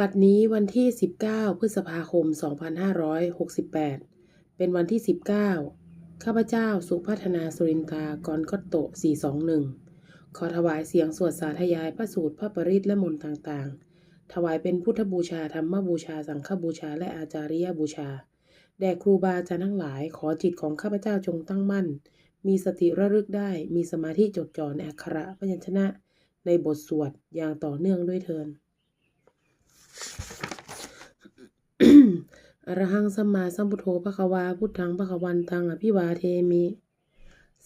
บัดนี้วันที่ 19 พฤษภาคม 2568 เป็นวันที่ 19 ข้าพเจ้าสุพัฒนาสุรินทากรก็โต 421 ขอถวายเสียงสวดสาธยายพระสูตรพระปริตและมนต์ต่างๆ ถวายเป็นพุทธบูชา ธรรมบูชา สังฆบูชา และอาจาริยบูชา แด่ครูบาอาจารย์ทั้งหลาย ขอจิตของข้าพเจ้าจงตั้งมั่น มีสติระลึกได้ มีสมาธิจดจ่อในอักขระพยัญชนะ ในบทสวดอย่างต่อเนื่องด้วยเทิน อรหังสัมมาสัมพุทโธภควาพุทธังภควันตังอภิวาเทมิ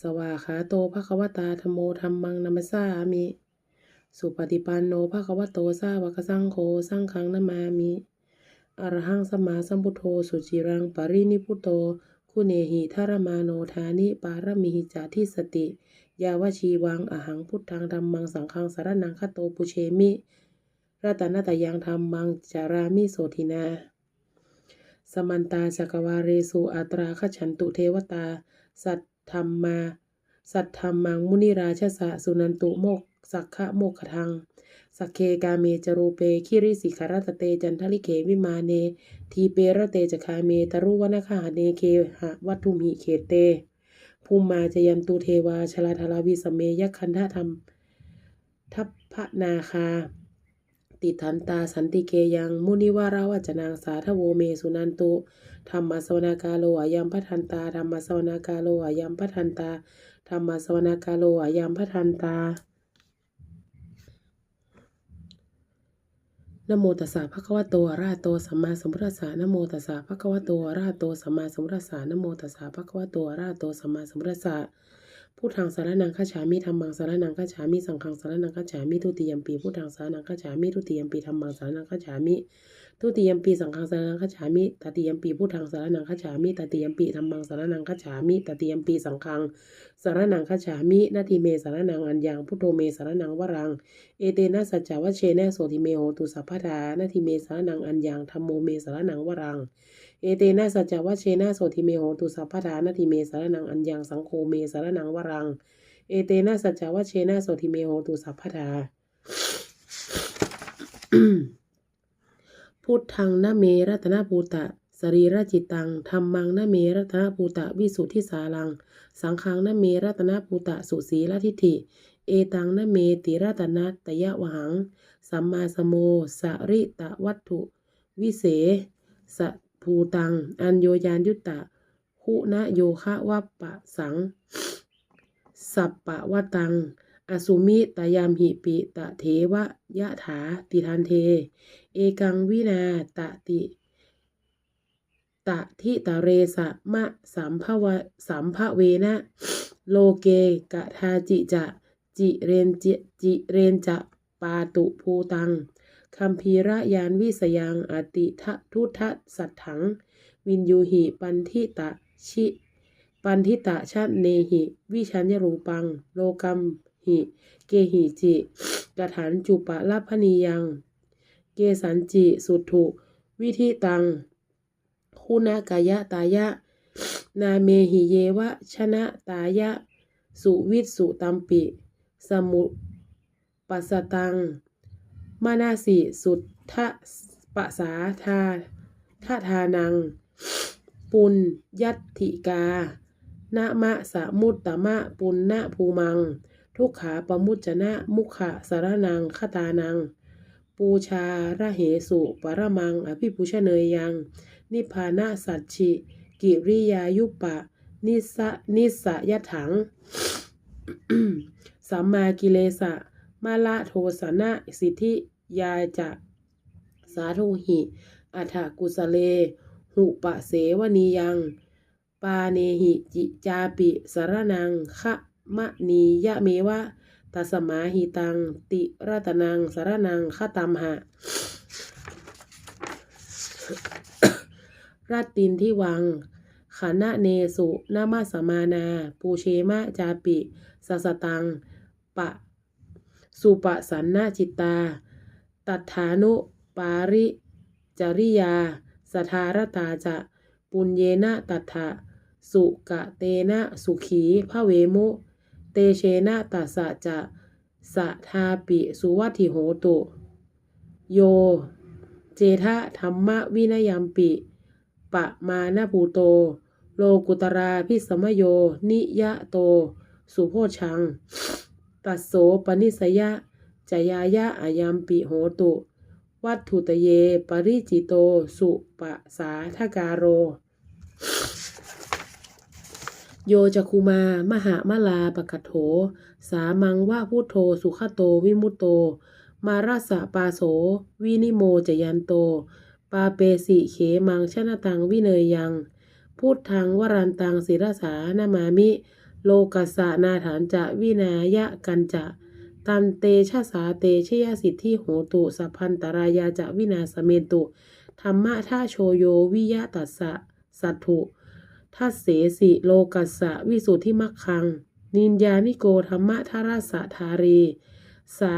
สวาขาโตภควตาธโมธรรมังนัมสสามิ สุปฏิปันโนภควโตสาวกสังโฆสังฆังนามามิ อรหังสัมมาสัมพุทโธสุจิรังปรินิพุโต คุเนหิทารมาโนทานิปารมิหิจาทิสติ ยาวชีวังอหังพุทธังธรรมังสังฆังสารนังคโตปุเชมิ รัตนตยังธรรมังจารามิโสทินา สมันตาจักวาเรสุอัตราขฉันตุเทวตา สัทธรรมา สัทธรรมังมุนิราชสะสุนันตุโมกสักขะโมกขทัง สักเคกาเมจรูเปคิริสิขารตเตจันทลิเขวิมาเน ทีเประเตจคาเมตรุวนาคาหเนเคหะวัตุมิเขเต ภูมิมาจยันตุเทวาชลาธาราวิสเมยคันธธรรม ทัพพนาคา ติทันตาสันติเกยังมุนิวาราวัจนางสาทโวเมสุนันตุธรรมสวนากาโลอายัมพัทันตาธรรมสวนากาโลอายัมพัทันตาธรรมสวนากาโลอายัมพัทันตานโมตัสสะภะคะวะโตอะระหะโตสัมมาสัมพุทธัสสะนโมตัสสะภะคะวะโตอะระหะโตสัมมาสัมพุทธัสสะนโมตัสสะภะคะวะโตอะระหะโตสัมมาสัมพุทธัสสะ พุทธังสารนังฆาฉามิธรรมังสารนังฆาฉามิสังฆังสารนังฆาฉามิทุติยมปีพุทธังสารนังฆาฉามิทุติยมปีธรรมังสารนังฆาฉามิ ทุติยมปีสังฆสารนังคัจฉามิตติยมปีพุทธังสารนังคัจฉามิตติยมปีธัมมังสารนังคัจฉามิตติยมปีสังฆังสารนังคัจฉามินาทีเมสารนังอัญญังพุทโธเมสารนังวรัง เอเตนะสัจจวัชเชนะโสติเมโหตุสัพพทานาทีเมสารนังอัญญังธรรมโมเมสารนังวรัง เอเตนะสัจจวัชเชนะโสติเมโหตุสัพพทานาทีเมสารนังอัญญังสังโฆเมสารนังวรัง เอเตนะสัจจวัชเชนะโสติเมโหตุสัพพทา พุทธังนเมรัตนภูตะสรีระจิตตังธรรมังนเมรัตนภูตะวิสุทธิสาลัง สังฆังนเมรัตนภูตะสุสีละทิฏฐิ เอตังนเมติรัตนะตยะวัง สัมมาสโมสริตะวัตถุ วิเศสะภูตัง อัญโยยานยุตตะคุณโยคะวัปปะสัง สัปปะวะตัง อสุมิตยามหิปิตะเทวะยะถาติทันเท เอกังวินาตะติ ตะทิตะเรสะมะสัมภวะสัมภเวนะโลเกกะทาจิจะ จิเรนจิจิเรนจะปาตุภูตังคัมภีระยานวิสยังอติทะทุทะสัทถัง วินยูหิปันทิตะชิ ปันทิตะชะเนหิ วิชัญญรูปัง โลกัม หิ เกหิจิกฐานจุปะลพนียัง เกสันจิสุถุวิธิตัง คุณากายะตายะ นาเมหิเยวะชนะตายะ สุวิสุตัมปิ สมุปัสตัง มานาสิสุทธะปะสาธาทาทานัง ปุญยัตถิกานะมะสะมุตตะมะปุณณภูมัง ทุกขาปมุจจนะมุขะสารนังคตานัง ปูชาระเหสุปรมัง อภิปุชเนยยัง นิพานะสัจฉิกิริยายุปะ นิสะนิสยถัง สัมมากิเลสะ มาละโทสนะสิทธิยาจะสาธุหิ อัฏฐกุสเล หุปะเสวนียัง ปาเนหิจิจาปิสารนังคะ มะนียะเมวะตัสมาหิตัง ติรัตนังสารนังคะตัมหะรัตตินที่วังขณะเนสุนามาสมานา ปูเชมะจาปิสัสตัง ปะ สุปะสันนาจิตตา ตัฐานุปาริจริยา สทารตาจะปุญเยนะตัฐะสุกะเตนะสุขีพระเวมุ เตเชนะตัสสะจะสะทาปิสุวัติโหตุ โย เจทะธรรมวินยัมปิปะมานาภูโต โลกุตราพิสมโย นิยะโต สุโพชัง ตัสโสปนิสยะจยายะอายัมปิโหตุ วัตถุตเย ปริจิโต สุปะสาทการโร โยจคุมา มหามลาปะกะโถ สามังวะพุทโธ สุขโต วิมุตโต มาราสะปาโส วินิโมจยันโต ปาเปสิเขมังชนะตังวิเนยยังพุทธังวรันตังศิรสานามามิ โลกัสสะนาฐานจะวินายะกันจะ ตันเตชะสาเตชยสิทธิโหตุสัพพันตรายาจะวินาสเมตุ ธรรมะท่าโชโยวิยะตัสสะสัตถุ ทัสเสสิโลกัสสะวิสุทธิมักคัง นินยานิโกธรรมะทาราสะทารีสะ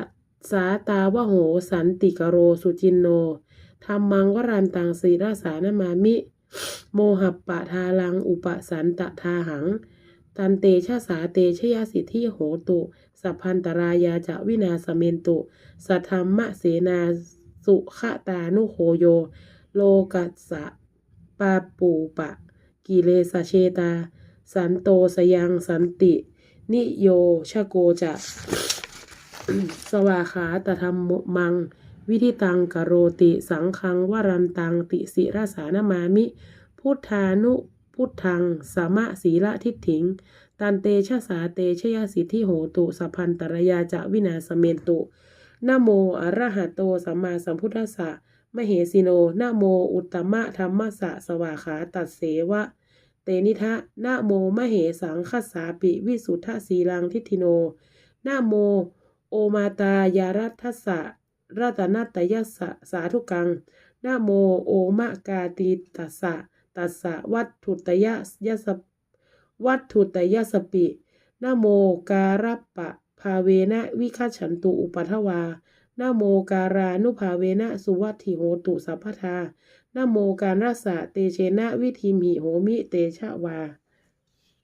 สาตาวโหสันติกโรสุจินโนธรรมังวรันตังสีราสานามามิ โมหัปปะทาลังอุปสันตทาหัง ตันเตชะสาเตชยสิทธิโหตุ สัพพันตรายาจะวินาสเมนตุ สัทธรรมะเสนาสุขตานุโคโย โลกัสสะปาปูปะ กิเลสเชตา สันโตสยังสันติ นิโยชโกจะสวาขาตธรรมมัง วิธิตังกโรติ สังคังวรันตังติสิราสานามามิ พุทธานุพุทธังสามะศีละทิฏฐิง ตันเตชะสาเตชยสิทธิโหตุสัพพันตรยาจะวินาสเมนตุนโมอระหะโตสัมมาสัมพุทธัสสะ มเหสิโนนะโม อุตตมะธรรมสะสวาขาตัดเสวะ เตนิทะนะโมมเหสังคสาปิวิสุทธสีลังทิฏฐิโนนะโม โอมาตายารัทัสสะรัตนัตยสสะสาธุกังนะโมโอมะกาติตัสสะตัสสะวัตถุตยะยสะวัตถุตยสปินะโมการัปปะภาเวนะวิคัฉันตุอุปัทวา นโมการานุภาเวนะสุวัตถิโหตุสัพพทานโมการรัสสะเตเชนะวิธิมิโหมิเตชะวา